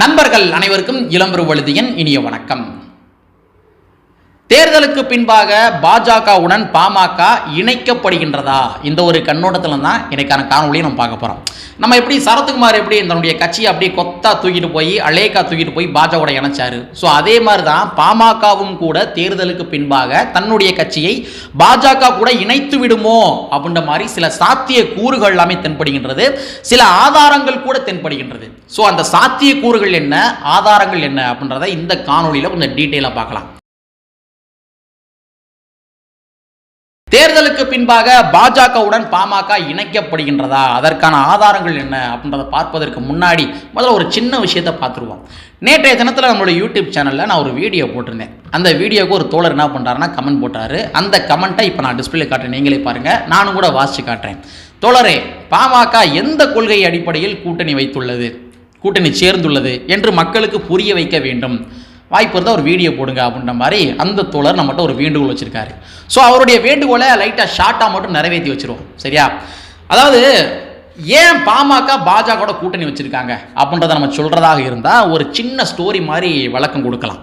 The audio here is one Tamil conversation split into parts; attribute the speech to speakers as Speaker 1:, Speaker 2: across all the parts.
Speaker 1: நண்பர்கள் அனைவருக்கும் இளம்பெரு வழுதியன் இனிய வணக்கம். தேர்தலுக்கு பின்பாக பாஜகவுடன் பாமக இணைக்கப்படுகின்றதா? இந்த ஒரு கண்ணோட்டத்தில் தான் இன்னைக்கான காணொலியை நம்ம பார்க்க போகிறோம் நம்ம எப்படி சரத்குமார் எப்படி தன்னுடைய கட்சியை அப்படியே கொத்தா தூக்கிட்டு போய் அலேக்கா தூக்கிட்டு போய் பாஜகவோட இணைச்சாரு? ஸோ அதே மாதிரி தான் பாமகவும் கூட தேர்தலுக்கு பின்பாக தன்னுடைய கட்சியை பாஜக கூட இணைத்து விடுமோ அப்படின்ற மாதிரி சில சாத்திய கூறுகள் எல்லாமே தென்படுகின்றது. சில ஆதாரங்கள் கூட தென்படுகின்றது. ஸோ அந்த சாத்திய கூறுகள் என்ன ஆதாரங்கள் என்ன அப்படின்றத இந்த காணொலியில் கொஞ்சம் டீட்டெயிலாக பார்க்கலாம். தேர்தலுக்கு பின்பாக பாஜகவுடன் பாமக இணைக்கப்படுகின்றதா? அதற்கான ஆதாரங்கள் என்ன? அப்படின்றத பார்ப்பதற்கு முன்னாடி முதல்ல ஒரு சின்ன விஷயத்தை பார்த்துருவோம். நேற்றைய தினத்தில் நம்மளுடைய யூடியூப் சேனலில் நான் ஒரு வீடியோ போட்டிருந்தேன். அந்த வீடியோவுக்கு ஒரு தோழர் என்ன பண்ணுறாருன்னா கமெண்ட் போட்டார். அந்த கமெண்ட்டை இப்போ நான் டிஸ்பிளே காட்டுறேன். நீங்களே பாருங்கள் நானும் கூட வாசித்து காட்டுறேன். தோழரே பாமக எந்த கொள்கை அடிப்படையில் கூட்டணி வைத்துள்ளது? கூட்டணி சேர்ந்துள்ளது என்று மக்களுக்கு புரிய வைக்க வேண்டும். வாய்ப்பு இருந்தால் ஒரு வீடியோ போடுங்க அப்படின்ற மாதிரி அந்த தோழர் நம்மகிட்ட ஒரு வேண்டுகோள் வச்சுருக்காரு. ஸோ அவருடைய வேண்டுகோளை லைட்டாக ஷார்ட்டாக மட்டும் நிறைவேற்றி வச்சுருவோம். சரியா? அதாவது ஏன் பாமக பாஜகவோட கூட்டணி வச்சுருக்காங்க அப்படின்றத நம்ம சொல்கிறதாக இருந்தால் ஒரு சின்ன ஸ்டோரி மாதிரி விளக்கம் கொடுக்கலாம்.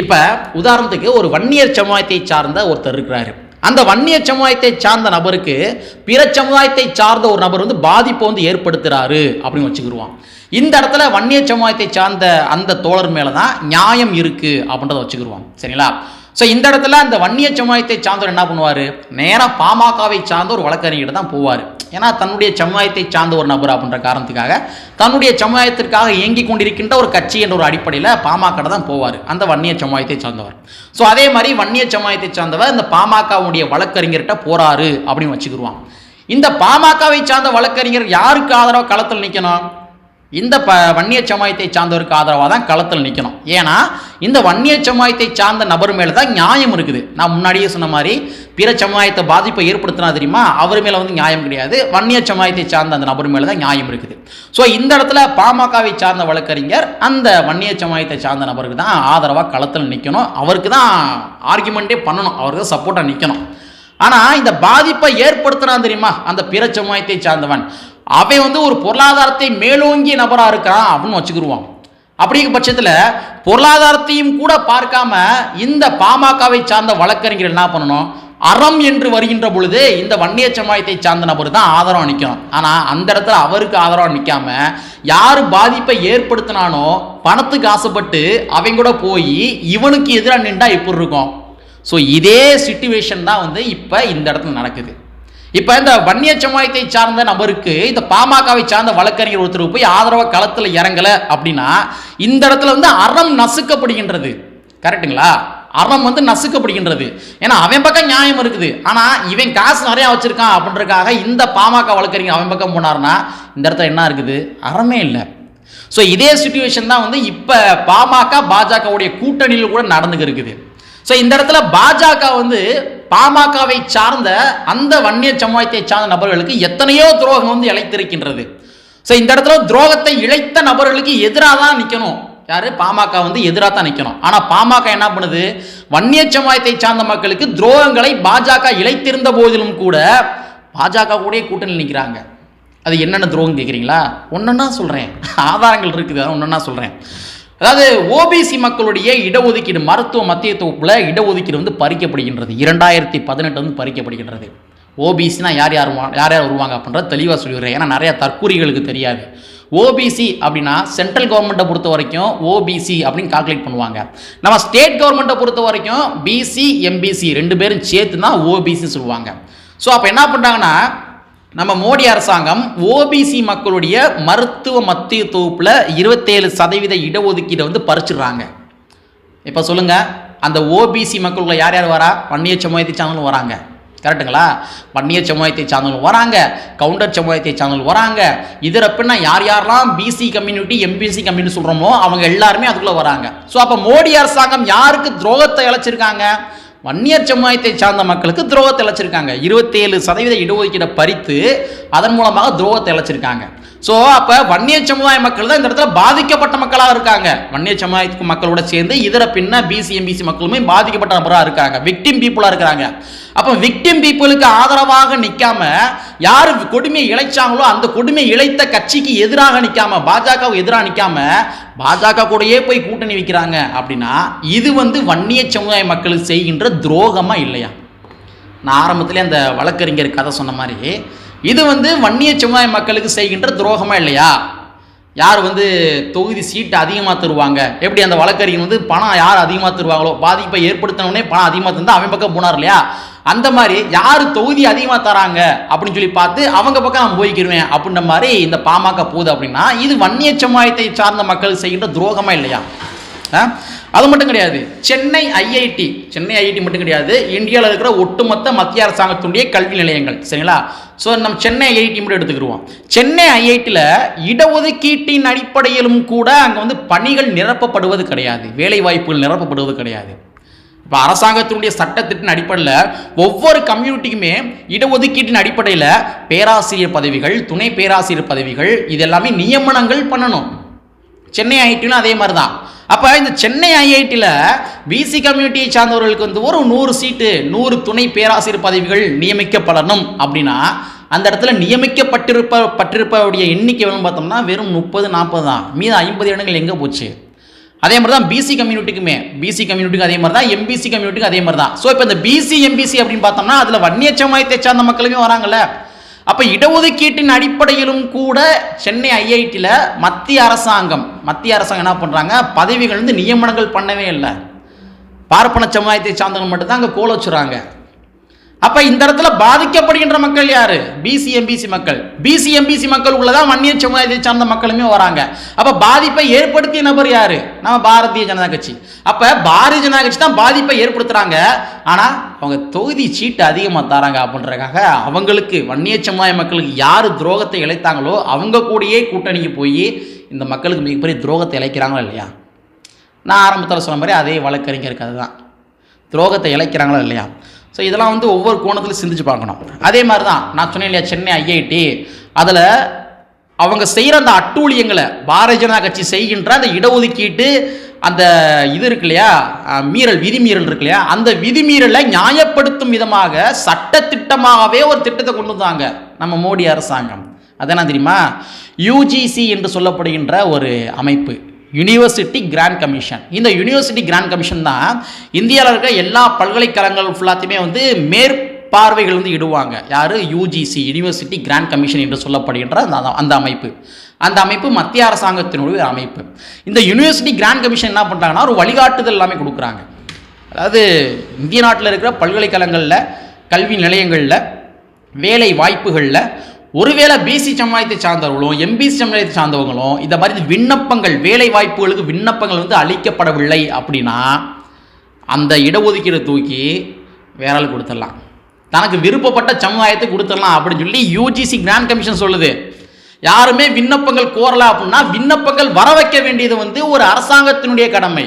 Speaker 1: இப்போ உதாரணத்துக்கு ஒரு வன்னியர் சமுதாயத்தை சார்ந்த ஒருத்தர் இருக்கிறாரு. அந்த வன்னிய சமுதாயத்தை சார்ந்த நபருக்கு பிற சமுதாயத்தை சார்ந்த ஒரு நபர் வந்து பாதிப்பை வந்து ஏற்படுத்துகிறாரு அப்படின்னு வச்சுக்கிடுவான் இந்த இடத்துல வன்னிய சமுதாயத்தை சார்ந்த அந்த தோழர் மேலே தான் நியாயம் இருக்குது அப்படின்றத வச்சுக்கிடுவான் சரிங்களா? ஸோ இந்த இடத்துல அந்த வன்னிய சமுதாயத்தை சார்ந்தவர் என்ன பண்ணுவார்? நேராக பாமகவை சார்ந்த ஒரு வழக்கறிஞர்கிட்ட தான் போவார். ஏன்னா தன்னுடைய சமுதாயத்தை சார்ந்த ஒரு நபர் அப்படின்ற காரணத்துக்காக தன்னுடைய சமுதாயத்திற்காக இயங்கி கொண்டிருக்கின்ற ஒரு கட்சி என்ற ஒரு அடிப்படையில் பாமக தான் போவார். அந்த வன்னிய சமுதாயத்தை சார்ந்தவர். ஸோ அதே மாதிரி வன்னிய சமுதாயத்தை சார்ந்தவர் இந்த பாமகவுடைய வழக்கறிஞர்கிட்ட போறாரு அப்படின்னு வச்சுக்கிடுவான் இந்த பாமகவை சார்ந்த வழக்கறிஞர் யாருக்கு ஆதரவாக களத்தில் நிற்கணும் இந்த ப வன்னிய சமுதாயத்தை சார்ந்தவருக்கு ஆதரவாக தான் களத்தில் நிற்கணும் ஏன்னா இந்த வன்னிய சமாயத்தை சார்ந்த நபர் மேலே தான் நியாயம் இருக்குது. நான் முன்னாடியே சொன்ன மாதிரி பிற சமாயத்தை பாதிப்பை ஏற்படுத்தினா தெரியுமா? அவர் மேலே வந்து நியாயம் கிடையாது. வன்னிய சமாயத்தை சார்ந்த அந்த நபர் மேலே தான் நியாயம் இருக்குது. ஸோ இந்த இடத்துல பாமகவை சார்ந்த வழக்கறிஞர் அந்த வன்னிய சமாயத்தை சார்ந்த நபருக்கு தான் ஆதரவாக களத்தில் நிற்கணும் அவருக்கு தான் ஆர்குமெண்ட்டே பண்ணணும். அவருக்கு தான் சப்போர்ட்டாக நிற்கணும் ஆனால் இந்த பாதிப்பை ஏற்படுத்துகிறான் தெரியுமா? அந்த பிற சமுதாயத்தை சார்ந்தவன். அவன் வந்து ஒரு பொருளாதாரத்தை மேலோங்கிய நபராக இருக்கிறான் அப்படின்னு வச்சுக்கிடுவான் அப்படிங்கிற பட்சத்தில் பொருளாதாரத்தையும் கூட பார்க்காம இந்த பாமகவை சார்ந்த வழக்கறிஞர் என்ன பண்ணணும்? அறம் என்று வருகின்ற பொழுது இந்த வன்னிய சமுதாயத்தை சார்ந்த நபர் தான் ஆதரவு நிற்கணும் ஆனால் அந்த இடத்துல அவருக்கு ஆதரவாக நிற்காம யார் பாதிப்பை ஏற்படுத்தினானோ பணத்துக்கு ஆசைப்பட்டு அவங்க கூட போய் இவனுக்கு எதிராக நின்றா எப்படி இருக்கும்? ஸோ இதே சுச்சுவேஷன் தான் வந்து இப்போ இந்த இடத்துல நடக்குது. இப்போ இந்த வன்னிய சமுதாயத்தை சார்ந்த நபருக்கு இந்த பாமகவை சார்ந்த வழக்கறிஞர் ஒருத்தர் போய் ஆதரவாக களத்தில் இறங்கலை அப்படின்னா இந்த இடத்துல வந்து அறம் நசுக்கப்படுகின்றது. கரெக்டுங்களா அறம் வந்து நசுக்கப்படுகின்றது. ஏன்னா அவன் பக்கம் நியாயம் இருக்குது. ஆனால் இவன் காசு நிறையா வச்சிருக்கான் அப்படின்றதுக்காக இந்த பாமக வழக்கறிஞர் அவன் பக்கம் போனார்னா இந்த இடத்துல என்ன இருக்குது? அறமே இல்லை. ஸோ இதே சுச்சுவேஷன் தான் வந்து இப்போ பாமக பாஜகவுடைய கூட்டணியில் கூட நடந்துக்கு இருக்குது ஸோ இந்த இடத்துல பாஜக வந்து பாமகவை சார்ந்த அந்த வன்னிய சமுதாயத்தை சார்ந்த நபர்களுக்கு எத்தனையோ துரோகம் வந்து இழைத்திருக்கின்றது. ஸோ இந்த இடத்துல துரோகத்தை இழைத்த நபர்களுக்கு எதிராக தான் நிற்கணும் யாரு? பாமக வந்து எதிராக தான் நிற்கணும் ஆனால் பாமக என்ன பண்ணுது? வன்னிய சமுதாயத்தை சார்ந்த மக்களுக்கு துரோகங்களை பாஜக இழைத்திருந்த போதிலும் கூட பாஜக கூட கூட்டணி நிற்கிறாங்க அது என்னென்ன துரோகம் கேட்குறீங்களா ஒன்றுன்னா சொல்கிறேன் ஆதாரங்கள் இருக்குது ஒன்றுன்னா சொல்கிறேன் அதாவது ஓபிசி மக்களுடைய இடஒதுக்கீடு மருத்துவ மத்திய தொகுப்பில் இடஒதுக்கீடு வந்து பறிக்கப்படுகின்றது. இரண்டாயிரத்தி பதினெட்டு வந்து பறிக்கப்படுகின்றது. ஓபிசினா யார் யார் யார் யார் வருவாங்க அப்படின்றத தெளிவாக சொல்லிடுறேன். ஏன்னா நிறைய தற்கூறிகளுக்கு தெரியாது. ஓபிசி அப்படின்னா சென்ட்ரல் கவர்மெண்ட்டை பொறுத்த வரைக்கும் ஓபிசி அப்படின்னு கால்குலேட் பண்ணுவாங்க. நம்ம ஸ்டேட் கவர்மெண்ட்டை பொறுத்த வரைக்கும் பிசி எம்பிசி ரெண்டு பேரும் சேர்த்து தான் ஓபிசி சொல்லுவாங்க. ஸோ அப்போ என்ன பண்ணுறாங்கன்னா நம்ம மோடி அரசாங்கம் ஓபிசி மக்களுடைய மருத்துவ மத்திய தொகுப்பில் இருபத்தேழு சதவீத இடஒதுக்கீடை வந்து பறிச்சிடுறாங்க. இப்போ சொல்லுங்கள் அந்த ஓபிசி மக்களுக்குள்ள யார் யார் வரா? வன்னிய சமூகத்தை சார்ந்தவங்களும் வராங்க. கரெக்டுங்களா வன்னிய சமுதாயத்தை சார்ந்தவங்களும் வராங்க. கவுண்டர் சமுதாயத்தை சார்ந்தவங்களும் வராங்க. இதில் அப்படின்னா யார் யாரெல்லாம் பிசி கம்யூனிட்டி எம்பிசி கம்யூனிட்டி சொல்கிறோமோ அவங்க எல்லாருமே அதுக்குள்ளே வராங்க. ஸோ அப்போ மோடி அரசாங்கம் யாருக்கு துரோகத்தை இழைச்சிருக்காங்க வன்னியர் சமுதாயத்தை சார்ந்த மக்களுக்கு துரோகத்தை இழைச்சிருக்காங்க. இருபத்தேழு சதவீத இடஒதுக்கீடை பறித்து அதன் மூலமாக துரோகத்தை இழைச்சிருக்காங்க. ஸோ அப்போ வன்னிய சமுதாய மக்கள் தான் இந்த இடத்துல பாதிக்கப்பட்ட மக்களாக இருக்காங்க. வன்னிய சமுதாயத்துக்கு மக்களோட சேர்ந்து இதர பின்ன பிசி எம்பிசி மக்களுமே பாதிக்கப்பட்ட நபராக இருக்காங்க. விக்டிம் பீப்புளாக இருக்கிறாங்க. அப்போ விக்டிம் பீப்புளுக்கு ஆதரவாக நிற்காம யார் கொடுமையை இழைச்சாங்களோ அந்த கொடுமையை இழைத்த கட்சிக்கு எதிராக நிற்காம பாஜகவுக்கு எதிராக நிற்காம பாஜக கூடயே போய் கூட்டணி வைக்கிறாங்க அப்படின்னா இது வந்து வன்னிய சமுதாய மக்களுக்கு செய்கின்ற துரோகமாக இல்லையா? நான் ஆரம்பத்திலே அந்த வழக்கறிஞர் கதை சொன்ன மாதிரி இது வந்து வன்னிய சமுதாய மக்களுக்கு செய்கின்ற துரோகமா இல்லையா? யார் வந்து தொகுதி சீட்டு அதிகமாக தருவாங்க? எப்படி அந்த வழக்கறிஞர் வந்து பணம் யார் அதிகமாக தருவாங்களோ பாதிப்பை ஏற்படுத்தினவனே பணம் அதிகமாக தந்தால் அவன் பக்கம் போனார் இல்லையா? அந்த மாதிரி யார் தொகுதி அதிகமாக தராங்க அப்படின்னு சொல்லி பார்த்து அவங்க பக்கம் நான் போய்க்கிருவேன் அப்படின்ற மாதிரி இந்த பாமக போகுது அப்படின்னா இது வன்னிய சமுதாயத்தை சார்ந்த மக்கள் செய்கின்ற துரோகமா இல்லையா? ஆ? அது மட்டும் கிடையாது. சென்னை ஐஐடி சென்னை ஐஐடி மட்டும் கிடையாது. இந்தியாவில் இருக்கிற ஒட்டுமொத்த மத்திய அரசாங்கத்துடைய கல்வி நிலையங்கள். சரிங்களா? ஸோ நம்ம சென்னை ஐஐடி மட்டும் எடுத்துக்கிடுவோம். சென்னை ஐஐடியில் இடஒதுக்கீட்டின் அடிப்படையிலும் கூட அங்கே வந்து பணிகள் நிரப்பப்படுவது கிடையாது. வேலை வாய்ப்புகள் நிரப்பப்படுவது கிடையாது. இப்போ அரசாங்கத்தினுடைய சட்டத்திட்டின் அடிப்படையில் ஒவ்வொரு கம்யூனிட்டிக்குமே இடஒதுக்கீட்டின் அடிப்படையில் பேராசிரியர் பதவிகள் துணை பேராசிரியர் பதவிகள் இது எல்லாமே நியமனங்கள் பண்ணணும். சென்னை ஐஐடியும் அதே மாதிரி தான் அப்போ இந்த சென்னை ஐஐடியில் பிசி கம்யூனிட்டியை சார்ந்தவர்களுக்கு வந்து ஒரு நூறு சீட்டு நூறு துணை பேராசிரியர் பதவிகள் நியமிக்கப்படணும் அப்படின்னா அந்த இடத்துல நியமிக்கப்பட்டிருப்ப பட்டிருப்பவுடைய எண்ணிக்கை பார்த்தோம்னா வெறும் முப்பது நாற்பது தான். மீது ஐம்பது இடங்கள் எங்கே போச்சு? அதே மாதிரி தான் பிசி கம்யூனிட்டிக்குமே பிசி கம்யூனிட்டிக்கு அதே மாதிரி தான் எம்பிசி கம்யூனிட்டிக்கு அதே மாதிரி தான். ஸோ இப்போ இந்த பிசி எம்பிசி அப்படின்னு பார்த்தோம்னா அதில் வன்னிய சமுதாயத்தை சார்ந்த மக்களுமே வராங்கல்ல. அப்போ இடஒதுக்கீட்டின் அடிப்படையிலும் கூட சென்னை ஐஐடியில் மத்திய அரசாங்கம் மத்திய அரசாங்கம் என்ன பண்ணுறாங்க பதவிகள் வந்து நியமனங்கள் பண்ணவே இல்லை. பார்ப்பன சமுதாயத்தை சார்ந்தவங்க மட்டும்தான் அங்கே கோல வச்சுறாங்க. அப்ப இந்த இடத்துல பாதிக்கப்படுகின்ற மக்கள் யாரு? பிசி எம்பிசி மக்கள். பிசி எம்பிசி மக்கள் உள்ளதான் வன்னிய சமுதாயத்தை சார்ந்த மக்களுமே வராங்க. அப்ப பாதிப்பை ஏற்படுத்திய நபர் யாரு? நம்ம பாரதிய ஜனதா கட்சி. அப்ப பாரதிய ஜனதா கட்சி தான் பாதிப்பை ஏற்படுத்துறாங்க. ஆனா அவங்க தொகுதி சீட்டு அதிகமா தராங்க அப்படின்றதுக்காக அவங்களுக்கு வன்னிய சமுதாய மக்களுக்கு யாரு துரோகத்தை இழைத்தாங்களோ அவங்க கூடயே கூட்டணிக்கு போய் இந்த மக்களுக்கு மிகப்பெரிய துரோகத்தை இழைக்கிறாங்களோ இல்லையா? நான் ஆரம்பத்தில் சொன்ன மாதிரி அதே வழக்கறிஞருக்கு அதுதான். துரோகத்தை இழைக்கிறாங்களோ இல்லையா? ஸோ இதெல்லாம் வந்து ஒவ்வொரு கோணத்தில் சிந்திச்சு பார்க்கணும். அதே மாதிரி தான் நான் சொன்னேன் இல்லையா சென்னை ஐஐடி அதில் அவங்க செய்கிற அந்த அட்டூழியங்களை பாரதிய ஜனதா கட்சி செய்கின்ற அந்த இடஒதுக்கீட்டு அந்த இது இருக்கு இல்லையா மீறல் விதிமீறல் இருக்கு இல்லையா அந்த விதிமீறலை நியாயப்படுத்தும் விதமாக சட்டத்திட்டமாகவே ஒரு திட்டத்தை கொண்டு வந்தாங்க நம்ம மோடி அரசாங்கம். அதெல்லாம் தெரியுமா? யூஜிசி என்று சொல்லப்படுகின்ற ஒரு அமைப்பு. யுனிவர்சிட்டி கிராண்ட் கமிஷன் இந்த யுனிவர்சிட்டி கிராண்ட் கமிஷன் தான் இந்தியாவில் இருக்கிற எல்லா பல்கலைக்கழகங்கள் ஃபுல்லாத்தையுமே வந்து மேற்பார்வைகள் வந்து இடுவாங்க. யார்? யூஜிசி யுனிவர்சிட்டி கிராண்ட் கமிஷன் என்று சொல்லப்படுகின்ற அந்த அந்த அமைப்பு. அந்த அமைப்பு மத்திய அரசாங்கத்தினுடைய அமைப்பு. இந்த யுனிவர்சிட்டி கிராண்ட் கமிஷன் என்ன பண்ணுறாங்கன்னா ஒரு வழிகாட்டுதல் எல்லாமே கொடுக்குறாங்க. அதாவது இந்திய நாட்டில் இருக்கிற பல்கலைக்கழகங்களில் கல்வி நிலையங்களில் வேலை வாய்ப்புகளில் ஒருவேளை பிசி சமுதாயத்தை சார்ந்தவர்களும் எம்பிசி சமுதாயத்தை சார்ந்தவங்களும் இந்த மாதிரி விண்ணப்பங்கள் வேலை வாய்ப்புகளுக்கு விண்ணப்பங்கள் வந்து அளிக்கப்படவில்லை அப்படின்னா அந்த இடஒதுக்கீடு தூக்கி வேற ஆள் கொடுத்துடலாம். தனக்கு விருப்பப்பட்ட சமுதாயத்தை கொடுத்துடலாம் அப்படின்னு சொல்லி யூஜிசி கிராண்ட் கமிஷன் சொல்லுது. யாருமே விண்ணப்பங்கள் கோரலாம் அப்படின்னா விண்ணப்பங்கள் வர வைக்க வேண்டியது வந்து ஒரு அரசாங்கத்தினுடைய கடமை.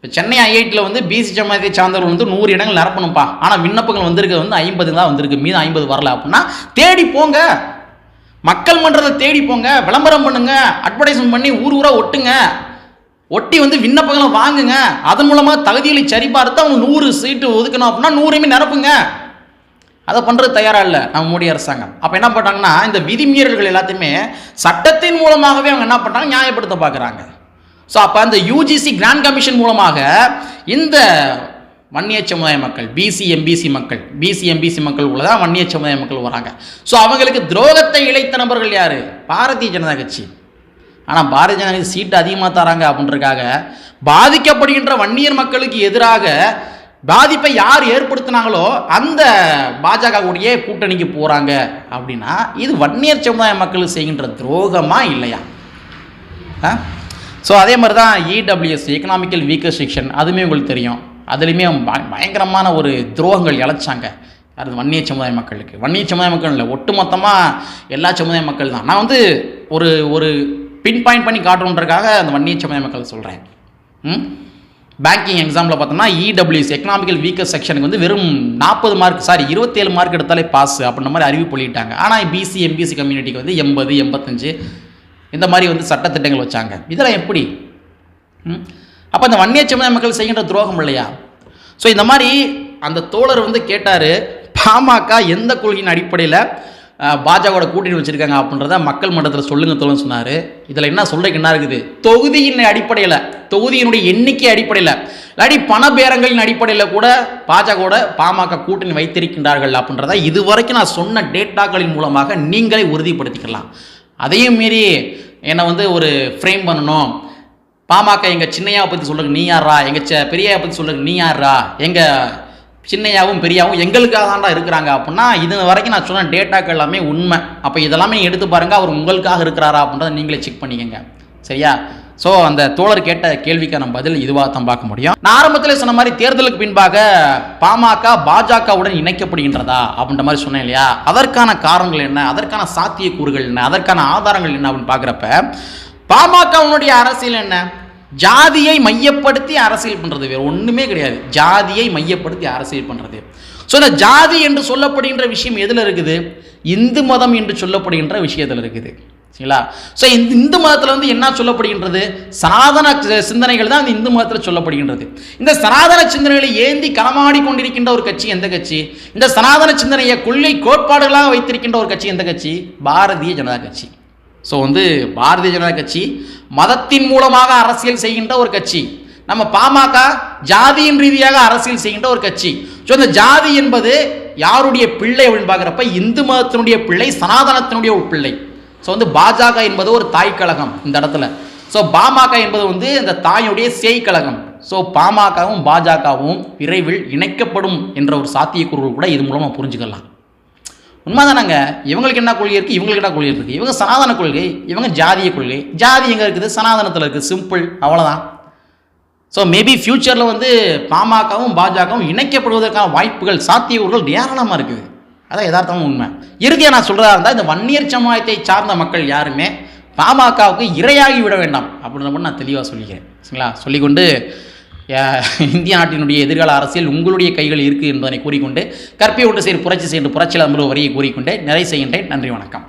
Speaker 1: இப்போ சென்னை ஐஐடியில் வந்து பிசி ஜமாத்தை சார்ந்தவர்கள் வந்து நூறு இடங்கள் நிரப்பணும்ப்பா. ஆனால் விண்ணப்பங்கள் வந்திருக்கிறது வந்து ஐம்பது தான் வந்திருக்கு. மீது ஐம்பது வரல அப்படின்னா தேடி போங்க. மக்கள் மன்றத்தை தேடி போங்க. விளம்பரம் பண்ணுங்க. அட்வர்டைஸ்மெண்ட் பண்ணி ஊர் ஊராக ஒட்டுங்க. ஒட்டி வந்து விண்ணப்பங்களை வாங்குங்க. அதன் மூலமாக தகுதிகளை சரிபார்த்து அவங்க நூறு சீட்டு ஒதுக்கணும் அப்படின்னா நூறுமே நிரப்புங்க. அதை பண்ணுறது தயாராக இல்லை நம்ம மோடி அரசாங்கம். அப்போ என்ன பண்ணுறாங்கன்னா இந்த விதிமீறல்கள் எல்லாத்தையுமே சட்டத்தின் மூலமாகவே அவங்க என்ன பண்ணுறாங்க நியாயப்படுத்த பார்க்குறாங்க ஸோ அப்போ அந்த யூஜிசி கிராண்ட் கமிஷன் மூலமாக இந்த வன்னிய சமுதாய மக்கள் பிசி எம்பிசி மக்கள் பிசி எம்பிசி மக்கள் உள்ளதான் வன்னிய சமுதாய மக்கள் வராங்க. ஸோ அவங்களுக்கு துரோகத்தை இழைத்த நபர்கள் யார்? பாரதிய ஜனதா கட்சி. ஆனால் பாரதிய ஜனதா கட்சி சீட்டு அதிகமாக தராங்க அப்படின்றதுக்காக பாதிக்கப்படுகின்ற வன்னியர் மக்களுக்கு எதிராக பாதிப்பை யார் ஏற்படுத்தினாங்களோ அந்த பாஜகவுடைய கூட்டணிக்கு போகிறாங்க அப்படின்னா இது வன்னியர் சமுதாய மக்களுக்கு செய்கின்ற துரோகமாக இல்லையா? ஆ? ஸோ அதே மாதிரி தான் இடபிள்யூஎஸ் எக்கனாமிக்கல் வீக்கர் செக்ஷன் அதுவுமே உங்களுக்கு தெரியும். அதுலேயுமே பயங்கரமான ஒரு துரோகங்கள் இழைச்சாங்க. அது வன்னிய சமுதாய மக்களுக்கு. வன்னிய சமுதாய மக்கள் இல்லை ஒட்டுமொத்தமாக எல்லா சமுதாய மக்கள் தான். நான் வந்து ஒரு ஒரு பின் பாயிண்ட் பண்ணி காட்டணுன்றதுக்காக அந்த வன்னிய சமுதாய மக்கள் சொல்கிறேன் ம்? பேங்கிங் எக்ஸாமில் பார்த்தோம்னா இடபிள்யூஎஸ் எக்கனாமிக்கல் வீக்கர் செக்ஷனுக்கு வந்து வெறும் நாற்பது மார்க் சாரி இருபத்தேழு மார்க் எடுத்தாலே பாஸ் அப்படின்ற மாதிரி அறிவிப்பு வெளியிட்டாங்க. ஆனால் பிசி எம்பிசி கம்யூனிட்டிக்கு வந்து எண்பது எண்பத்தஞ்சு இந்த மாதிரி வந்து சட்டத்திட்டங்கள் வச்சாங்க. இதெல்லாம் எப்படி? அப்போ அந்த வன்னிய சமுதாய மக்கள் செய்கின்ற துரோகம் இல்லையா? ஸோ இந்த மாதிரி அந்த தோழர் வந்து கேட்டார் பாமக எந்த கொள்கையின் அடிப்படையில் பாஜகவோட கூட்டணி வச்சுருக்காங்க? அப்படின்றத மக்கள் மன்றத்தில் சொல்லுங்க தோழன் சொன்னார். இதில் என்ன சொல்றதுக்கு என்ன இருக்குது? தொகுதியின் அடிப்படையில் தொகுதியினுடைய எண்ணிக்கை அடிப்படையில் இல்லாட்டி பணபேரங்களின் அடிப்படையில் கூட பாஜகவோட பாமக கூட்டணி வைத்திருக்கின்றார்கள் அப்படின்றத இதுவரைக்கும் நான் சொன்ன டேட்டாக்களின் மூலமாக நீங்களே உறுதிப்படுத்திக்கலாம். அதையும் மீறி என்னை வந்து ஒரு ஃப்ரேம் பண்ணணும். பாமக எங்கள் சின்னையாவை பற்றி சொல்லுங்க நீ யாரா எங்கள் ச பெரியாவை பற்றி சொல்லுங்க நீ யாரா எங்கள் சின்னையாவும் பெரியாவும் எங்களுக்காக தான்டா இருக்கிறாங்க அப்படின்னா இது வரைக்கும் நான் சொன்ன டேட்டாக்கள் எல்லாமே உண்மை. அப்போ இதெல்லாமே எடுத்து பாருங்கள் அவர் உங்களுக்காக இருக்கிறாரா அப்படின்றத நீங்களே செக் பண்ணிக்கங்க. சரியா? ஸோ அந்த தோழர் கேட்ட கேள்விக்கான பதில் இதுவாக தான் பார்க்க முடியும். நான் ஆரம்பத்தில் சொன்ன மாதிரி தேர்தலுக்கு பின்பாக பாமக பாஜகவுடன் இணைக்கப்படுகின்றதா அப்படின்ற மாதிரி சொன்னேன் இல்லையா? அதற்கான காரணங்கள் என்ன? அதற்கான சாத்தியக்கூறுகள் என்ன? அதற்கான ஆதாரங்கள் என்ன அப்படின்னு பார்க்குறப்ப பாமகவுடைய அரசியல் என்ன? ஜாதியை மையப்படுத்தி அரசியல் பண்ணுறது வேறு ஒன்றுமே கிடையாது. ஜாதியை மையப்படுத்தி அரசியல் பண்ணுறது ஸோ இந்த ஜாதி என்று சொல்லப்படுகின்ற விஷயம் எதில் இருக்குது? இந்து மதம் என்று சொல்லப்படுகின்ற விஷயத்தில் இருக்குது. சரிங்களா? ஸோ இந்த இந்து மதத்தில் வந்து என்ன சொல்லப்படுகின்றது? சனாதன சிந்தனைகள் தான் இந்த இந்து மதத்தில் சொல்லப்படுகின்றது. இந்த சனாதன சிந்தனைகளை ஏந்தி களமாடி கொண்டிருக்கின்ற ஒரு கட்சி எந்த கட்சி? இந்த சனாதன சிந்தனையை கொள்கை கோட்பாடுகளாக வைத்திருக்கின்ற ஒரு கட்சி எந்த கட்சி? பாரதிய ஜனதா கட்சி. ஸோ வந்து பாரதிய ஜனதா கட்சி மதத்தின் மூலமாக அரசியல் செய்கின்ற ஒரு கட்சி. நம்ம பாமக ஜாதியின் ரீதியாக அரசியல் செய்கின்ற ஒரு கட்சி. ஸோ இந்த ஜாதி என்பது யாருடைய பிள்ளை அப்படின்னு பார்க்குறப்ப இந்து மதத்தினுடைய பிள்ளை சனாதனத்தினுடைய ஒரு பிள்ளை ஸோ வந்து பாஜக என்பது ஒரு தாய் கழகம் இந்த இடத்துல. ஸோ பாமக என்பது வந்து இந்த தாயுடைய சேய் கழகம். ஸோ பாமகவும் பாஜகவும் விரைவில் இணைக்கப்படும் என்ற ஒரு சாத்தியக்கூறுகள் கூட இது மூலமாக புரிஞ்சுக்கலாம். உண்மைதானாங்க? இவங்களுக்கு என்ன கொள்கை இருக்குது இவங்களுக்கு என்ன கொள்கை இருக்குது இவங்க சனாதன கொள்கை இவங்க ஜாதிய கொள்கை. ஜாதி எங்கே இருக்குது? சனாதனத்தில் இருக்குது. சிம்பிள் அவ்வளோதான் ஸோ மேபி ஃப்யூச்சரில் வந்து பாமகவும் பாஜகவும் இணைக்கப்படுவதற்கான வாய்ப்புகள் சாத்தியக்கூறுகள் ஏராளமாக இருக்குது. அதான் யதார்த்தமும் உண்மை. இறுதியாக நான் சொல்கிறதா இருந்தால் இந்த வன்னியர் சமுதாயத்தை சார்ந்த மக்கள் யாருமே பாமகவுக்கு இரையாகி விட வேண்டாம். அப்படின்ற நான் தெளிவாக சொல்லிக்கிறேன். சரிங்களா? சொல்லிக்கொண்டு இந்திய நாட்டினுடைய எதிர்கால அரசியல் உங்களுடைய கைகள் இருக்குது என்பதனை கூறிக்கொண்டு கற்பை ஒன்று செய்து புரட்சி செய்து புரட்சியில் அமர்வு வரியை கூறிக்கொண்டே நிறை செய்கின்றேன். நன்றி வணக்கம்.